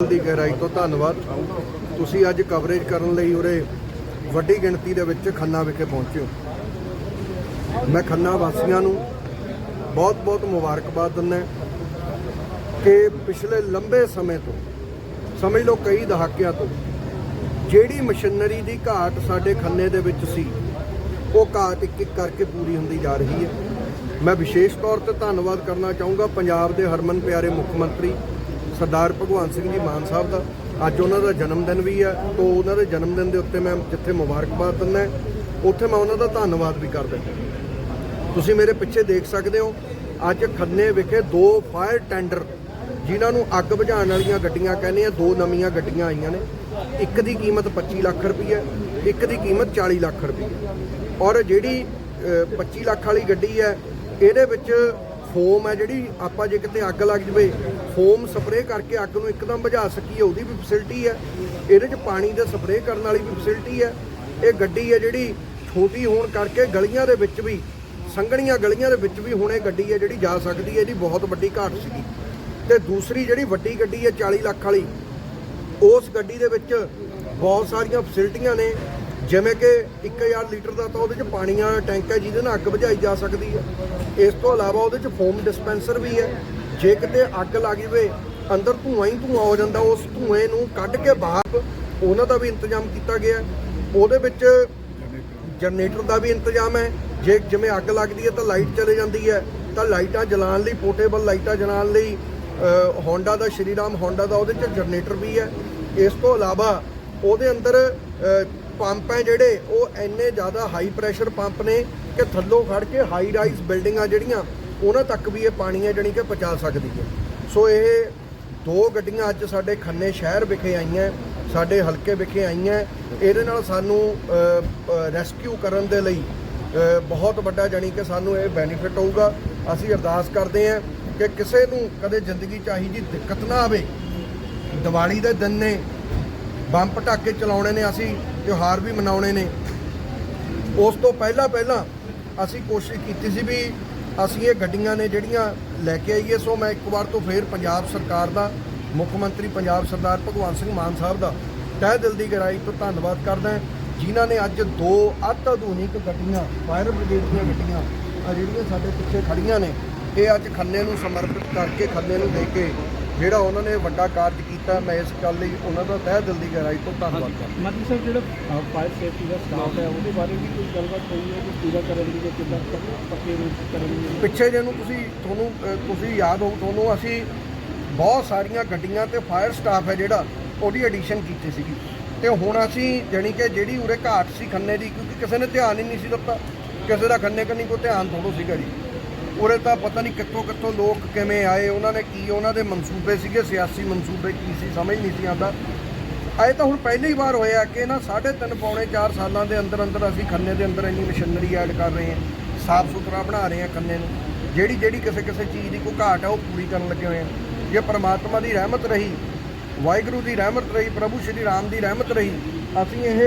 ਦੀ ਗਹਿਰਾਈ ਤੋਂ ਧੰਨਵਾਦ। ਤੁਸੀਂ ਅੱਜ ਕਵਰੇਜ ਕਰਨ ਲਈ ਉਰੇ ਵੱਡੀ ਗਿਣਤੀ ਦੇ ਵਿੱਚ ਖੰਨਾ ਵਿਖੇ ਪਹੁੰਚੇ ਹੋ। ਮੈਂ ਖੰਨਾ ਵਾਸੀਆਂ ਨੂੰ ਬਹੁਤ-ਬਹੁਤ ਮੁਬਾਰਕਬਾਦ ਦਿੰਦਾ ਕਿ ਪਿਛਲੇ ਲੰਬੇ ਸਮੇਂ ਤੋਂ, ਸਮਝ ਲਓ ਕਈ ਦਹਾਕਿਆਂ ਤੋਂ, ਜਿਹੜੀ ਮਸ਼ੀਨਰੀ ਦੀ ਘਾਟ ਸਾਡੇ ਖੰਨੇ ਦੇ ਵਿੱਚ ਸੀ, ਉਹ ਘਾਟ ਇੱਕ ਇੱਕ ਕਰਕੇ ਪੂਰੀ ਹੁੰਦੀ ਜਾ ਰਹੀ ਹੈ। ਮੈਂ ਵਿਸ਼ੇਸ਼ ਤੌਰ ਤੇ ਧੰਨਵਾਦ ਕਰਨਾ ਚਾਹੂੰਗਾ ਪੰਜਾਬ ਦੇ ਹਰਮਨ ਪਿਆਰੇ ਮੁੱਖ ਮੰਤਰੀ ਸਰਦਾਰ ਭਗਵਾਨ ਸਿੰਘ ਜੀ ਮਾਨ ਸਾਹਿਬ ਦਾ। ਅੱਜ ਉਹਨਾਂ ਦਾ ਜਨਮ ਦਿਨ ਵੀ ਹੈ ਤੋਂ ਉਹਨਾਂ ਦੇ ਜਨਮ ਦਿਨ ਦੇ ਉੱਤੇ ਮੈਂ ਜਿੱਥੇ ਮੁਬਾਰਕਬਾਦ ਦਿੰਦਾ ਉੱਥੇ ਮੈਂ ਉਹਨਾਂ ਦਾ ਧੰਨਵਾਦ ਵੀ ਕਰਦਾ ਤੁਸੀਂ ਮੇਰੇ ਪਿੱਛੇ ਦੇਖ ਸਕਦੇ ਹੋ ਅੱਜ ਖੰਨੇ ਵਿਖੇ ਦੋ ਫਾਇਰ ਟੈਂਡਰ ਜਿਨ੍ਹਾਂ ਨੂੰ ਅੱਗ ਬੁਝਾਉਣ ਵਾਲੀਆਂ ਗੱਡੀਆਂ ਕਹਿੰਦੇ ਆ ਦੋ ਨਵੀਆਂ ਗੱਡੀਆਂ ਆਈਆਂ ਨੇ। ਇੱਕ ਦੀ ਕੀਮਤ 25 ਲੱਖ ਰੁਪਈ ਹੈ ਇੱਕ ਦੀ ਕੀਮਤ 40 ਲੱਖ ਰੁਪਈ ਹੈ। ਔਰ ਜਿਹੜੀ ਅ, 25 ਲੱਖ ਵਾਲੀ ਗੱਡੀ ਹੈ ਇਹਦੇ ਵਿੱਚ ਫੋਮ ਹੈ ਜਿਹੜੀ, ਆਪਾਂ ਜੇ ਕਿਤੇ ਅੱਗ ਲੱਗ ਜਵੇ ਫੋਮ ਸਪਰੇਅ ਕਰਕੇ ਅੱਗ ਨੂੰ ਇੱਕਦਮ ਬੁਝਾ ਸਕੀਏ, ਉਹਦੀ ਵੀ ਫੈਸਿਲਿਟੀ ਹੈ। ਇਹਦੇ 'ਚ ਪਾਣੀ ਦੇ ਸਪਰੇਅ ਕਰਨ ਵਾਲੀ ਵੀ ਫੈਸਿਲਿਟੀ ਹੈ। ਇਹ ਗੱਡੀ ਹੈ ਜਿਹੜੀ ਛੋਟੀ ਹੋਣ ਕਰਕੇ ਗਲੀਆਂ ਦੇ ਵਿੱਚ ਵੀ, ਸੰਘਣੀਆਂ ਗਲੀਆਂ ਦੇ ਵਿੱਚ ਵੀ ਹੁਣ ਇਹ ਗੱਡੀ ਹੈ ਜਿਹੜੀ ਜਾ ਸਕਦੀ ਹੈ। ਇਹਦੀ ਬਹੁਤ ਵੱਡੀ ਘਾਟ ਸੀਗੀ। ਤੇ ਦੂਸਰੀ ਜਿਹੜੀ ਵੱਡੀ ਗੱਡੀ ਹੈ 40 ਲੱਖ ਵਾਲੀ, ਉਸ ਗੱਡੀ ਦੇ ਵਿੱਚ ਬਹੁਤ ਸਾਰੀਆਂ ਫੈਸਿਲਿਟੀਆਂ ਨੇ। ਜਿਵੇਂ ਕਿ 1000 ਲੀਟਰ ਦਾ ਤਾਂ ਉਹਦੇ 'ਚ ਪਾਣੀ ਵਾਲਾ ਟੈਂਕ ਹੈ, ਜਿਹਦੇ ਨਾਲ ਅੱਗ ਬੁਝਾਈ ਜਾ ਸਕਦੀ ਹੈ। ਇਸ ਤੋਂ ਇਲਾਵਾ ਉਹਦੇ 'ਚ ਫੋਮ ਡਿਸਪੈਂਸਰ ਵੀ ਹੈ। ਜੇ ਕਿਤੇ ਅੱਗ ਲੱਗ ਜਵੇ, ਅੰਦਰ ਧੂਆਂ ਹੀ ਧੂਆਂ ਹੋ ਜਾਂਦਾ, ਉਸ ਧੂਏ ਨੂੰ ਕੱਢ ਕੇ ਬਾਹਰ ਉਹਨਾਂ ਦਾ ਵੀ ਇੰਤਜ਼ਾਮ ਕੀਤਾ ਗਿਆ ਉਹਦੇ ਵਿੱਚ ਜਨਰੇਟਰ ਦਾ ਵੀ ਇੰਤਜ਼ਾਮ ਹੈ। ਜੇ ਜਿਵੇਂ ਅੱਗ ਲੱਗਦੀ ਹੈ ਤਾਂ ਲਾਈਟ ਚਲੇ ਜਾਂਦੀ ਹੈ। ਤਾਂ ਲਾਈਟਾਂ ਜਲਾਉਣ ਲਈ ਪੋਰਟੇਬਲ ਲਾਈਟਾਂ ਜਲਾਉਣ ਲਈ ਹੋਂਡਾ ਦਾ ਸ਼੍ਰੀਰਾਮ ਹੋਂਡਾ ਦਾ ਉਹਦੇ 'ਚ ਜਨਰੇਟਰ ਵੀ ਹੈ। ਇਸ ਤੋਂ ਇਲਾਵਾ ਉਹਦੇ ਅੰਦਰ ਪੰਪ ਹੈ ਜਿਹੜੇ, ਉਹ ਇੰਨੇ ਜ਼ਿਆਦਾ ਹਾਈ ਪ੍ਰੈਸ਼ਰ ਪੰਪ ਨੇ ਕਿ ਥੱਲੋਂ ਖੜ ਕੇ ਹਾਈ ਰਾਈਜ਼ ਬਿਲਡਿੰਗਾਂ ਜਿਹੜੀਆਂ, ਉਹਨਾਂ ਤੱਕ ਵੀ ਇਹ ਪਾਣੀ ਹੈ ਜਾਣੀ ਕਿ ਪਹੁੰਚਾ ਸਕਦੀ ਹੈ। ਸੋ ਇਹ ਦੋ ਗੱਡੀਆਂ ਅੱਜ ਸਾਡੇ ਖੰਨੇ ਸ਼ਹਿਰ ਵਿਖੇ ਆਈਆਂ, ਸਾਡੇ ਹਲਕੇ ਵਿਖੇ ਆਈਆਂ। ਇਹਦੇ ਨਾਲ ਸਾਨੂੰ ਰੈਸਕਿਊ ਕਰਨ ਦੇ ਲਈ ਬਹੁਤ ਵੱਡਾ ਜਾਣੀ ਕਿ ਸਾਨੂੰ ਇਹ ਬੈਨੀਫਿਟ ਹੋਊਗਾ। ਅਸੀਂ ਅਰਦਾਸ ਕਰਦੇ ਹਾਂ ਕਿ ਕਿਸੇ ਨੂੰ ਕਦੇ ਜ਼ਿੰਦਗੀ 'ਚ ਆਹੀ ਜੀ ਦਿੱਕਤ ਨਾ ਆਵੇ। ਦੀਵਾਲੀ ਦੇ ਦਿਨ ਨੇ, ਬੰਬ ਪਟਾਕੇ ਚਲਾਉਣੇ ਨੇ ਅਸੀਂ। ਤਿਉਹਾਰ ਵੀ ਮਨਾਉਣੇ ਨੇ। ਉਸ ਤੋਂ ਪਹਿਲਾਂ ਪਹਿਲਾਂ ਅਸੀਂ ਕੋਸ਼ਿਸ਼ ਕੀਤੀ ਸੀ ਵੀ ਅਸੀਂ ਇਹ ਗੱਡੀਆਂ ਨੇ ਜਿਹੜੀਆਂ ਲੈ ਕੇ ਆਈਏ, ਸੋ ਮੈਂ ਇੱਕ ਵਾਰ ਤੋਂ ਫੇਰ ਪੰਜਾਬ ਸਰਕਾਰ ਦਾ, ਮੁੱਖ ਮੰਤਰੀ ਪੰਜਾਬ ਸਰਦਾਰ ਭਗਵੰਤ ਸਿੰਘ ਮਾਨ ਸਾਹਿਬ ਦਾ ਤਹਿ ਦਿਲ ਦੀ ਗਹਿਰਾਈ ਤੋਂ ਧੰਨਵਾਦ ਕਰਦਾ ਜਿਨ੍ਹਾਂ ਨੇ ਅੱਜ ਦੋ ਅਤ ਆਧੁਨਿਕ ਗੱਡੀਆਂ, ਫਾਇਰ ਬ੍ਰਿਗੇਡ ਦੀਆਂ ਗੱਡੀਆਂ ਆ ਜਿਹੜੀਆਂ ਸਾਡੇ ਪਿੱਛੇ ਖੜੀਆਂ ਨੇ, ਇਹ ਅੱਜ ਖੰਨੇ ਨੂੰ ਸਮਰਪਿਤ ਕਰਕੇ, ਖੰਨੇ ਨੂੰ ਦੇ ਕੇ ਜਿਹੜਾ ਉਹਨਾਂ ਨੇ ਵੱਡਾ ਕਾਰਜ ਕੀਤਾ ਮੈਂ ਇਸ ਗੱਲ ਲਈ ਉਹਨਾਂ ਦਾ ਤਹਿ ਦਿਲ ਦੀ ਗਹਿਰਾਈ ਤੋਂ ਧੰਨਵਾਦ ਕਰਦਾ। ਮੰਤਰੀ ਸਾਹਿਬ ਜਿਹੜਾ ਫਾਇਰ ਸੇਫਟੀ ਦਾ ਸਟਾਫ ਹੈ ਉਹਦੇ ਬਾਰੇ ਵੀ ਕੋਈ ਗੱਲਬਾਤ ਹੋਈ ਹੈ ਕਿ ਪੂਰਾ ਕਰਨ ਦੀ ਜਾਂ ਕਿੱਦਾਂ ਪੱਕੇ ਰੂਪ 'ਚ ਕਰਨ ਦੀ? ਪਿੱਛੇ ਜੇ ਨੂੰ ਤੁਸੀਂ ਤੁਹਾਨੂੰ ਤੁਸੀਂ ਯਾਦ ਹੋਊ ਤੁਹਾਨੂੰ ਅਸੀਂ ਬਹੁਤ ਸਾਰੀਆਂ ਗੱਡੀਆਂ ਤੇ ਫਾਇਰ ਸਟਾਫ ਹੈ ਜਿਹੜਾ ਉਹਦੀ ਐਡੀਸ਼ਨ ਕੀਤੀ ਸੀਗੀ। ਤੇ ਹੁਣ ਅਸੀਂ ਜਾਣੀ ਕਿ ਜਿਹੜੀ ਉਰੇ ਘਾਟ ਸੀ ਖੰਨੇ ਦੀ ਕਿਉਂਕਿ ਕਿਸੇ ਨੇ ਧਿਆਨ ਹੀ ਨਹੀਂ ਸੀ ਦਿੱਤਾ। ਕਿਸੇ ਦਾ ਖੰਨੇ ਕੰਨੀ ਕੋਈ ਧਿਆਨ ਥੋੜੋ ਸੀਗਾ ਜੀ। ਉਰੇ ਤਾਂ ਪਤਾ ਨਹੀਂ ਕਿੱਥੋਂ ਕਿੱਥੋਂ ਲੋਕ ਕਿਵੇਂ ਆਏ, ਉਹਨਾਂ ਨੇ ਕੀ, ਉਹਨਾਂ ਦੇ ਮਨਸੂਬੇ ਸੀਗੇ, ਸਿਆਸੀ ਮਨਸੂਬੇ ਕੀ ਸੀ, ਸਮਝ ਨਹੀਂ ਸੀ ਆਉਂਦਾ। ਆਏ ਤਾਂ ਹੁਣ ਪਹਿਲੀ ਵਾਰ ਹੋਇਆ ਕਿ ਨਾ 3.5 ਪੌਣੇ 4 ਸਾਲਾਂ ਦੇ ਅੰਦਰ ਅੰਦਰ ਅਸੀਂ ਖੰਨੇ ਦੇ ਅੰਦਰ ਇੰਨੀ ਮਸ਼ੀਨਰੀ ਐਡ ਕਰ ਰਹੇ ਹਾਂ, ਸਾਫ਼ ਸੁਥਰਾ ਬਣਾ ਰਹੇ ਹਾਂ ਖੰਨੇ ਨੂੰ। ਜਿਹੜੀ ਜਿਹੜੀ ਕਿਸੇ ਕਿਸੇ ਚੀਜ਼ ਦੀ ਕੋਈ ਘਾਟ ਹੈ ਉਹ ਪੂਰੀ ਕਰਨ ਲੱਗੇ ਹੋਏ ਹਾਂ। ਜੇ ਪ੍ਰਮਾਤਮਾ ਦੀ ਰਹਿਮਤ ਰਹੀ, ਵਾਹਿਗੁਰੂ ਦੀ ਰਹਿਮਤ ਰਹੀ, ਪ੍ਰਭੂ ਸ਼੍ਰੀ ਰਾਮ ਦੀ ਰਹਿਮਤ ਰਹੀ, ਅਸੀਂ ਇਹ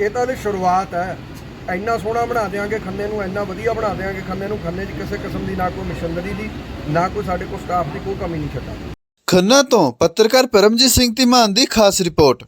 ਇਹ ਤਾਂ ਹਲੇ ਸ਼ੁਰੂਆਤ ਹੈ। ਇੰਨਾ ਸੋਹਣਾ ਬਣਾ ਦਿਆਂਗੇ ਖੰਨੇ ਨੂੰ, ਇੰਨਾ ਵਧੀਆ ਬਣਾ ਦਿਆਂਗੇ ਖੰਨੇ ਨੂੰ, ਖੰਨੇ 'ਚ ਕਿਸੇ ਕਿਸਮ ਦੀ ਨਾ ਕੋਈ ਮਸ਼ੀਨਰੀ ਦੀ, ਨਾ ਕੋਈ ਸਾਡੇ ਕੋਲ ਸਟਾਫ ਦੀ ਕੋਈ ਕਮੀ ਨਹੀਂ ਛੱਡਾਂਗੇ। ਖੰਨਾ ਤੋਂ ਪੱਤਰਕਾਰ ਪਰਮਜੀਤ ਸਿੰਘ ਧੀਮਾਨ ਦੀ ਖਾਸ ਰਿਪੋਰਟ।